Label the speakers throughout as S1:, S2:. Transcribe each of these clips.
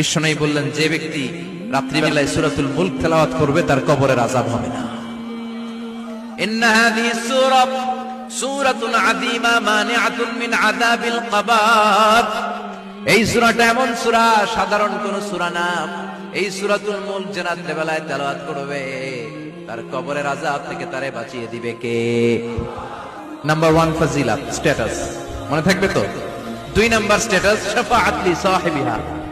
S1: বিষ্ণনাই বললেন, যে ব্যক্তি রাত্রিবেলায় সুরাতুল মুল্ক তেলাওয়াত করবে, তার কবরের আজাব হবে না।
S2: ইন্না মানিআতুন মিন আযাবিল
S1: এই এমন
S2: সাধারণ কোন না। এই মুল্ক যে রাত্রিবেলায় তেলাওয়াত করবে, তার কবরের আজাব থেকে তারে বাঁচিয়ে দিবে কে?
S1: নাম্বার ফজিলাত স্ট্যাটাস মনে থাকবে তো? দুই নাম্বার স্ট্যাটাস শাফাআত লি সাহিবিহা।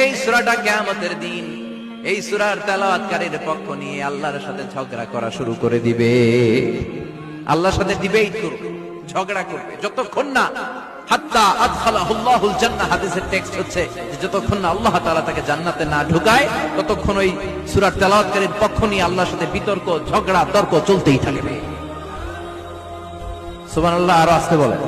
S2: এই সূরাটা কিয়ামতের দিন, এই সূরার তেলাওয়াতকারীর পক্ষ নিয়ে আল্লাহর সাথে ঝগড়া করা শুরু করে দিবে।
S1: আল্লাহর সাথে ডিবেট করবে, ঝগড়া করবে, যতক্ষণ না হাত্তা জান্নাহ হাদিসের টেক্সট হচ্ছে যতক্ষণ না আল্লাহ তাআলা তাকে জান্নাতে না ঢুকায়, ততক্ষণ ওই সূরার তেলাওয়াতকারীর পক্ষ নিয়ে আল্লাহর সাথে বিতর্ক, ঝগড়া, তর্ক চলতেই থাকবে। সুবহানাল্লাহ, আরও আসতে বলেন।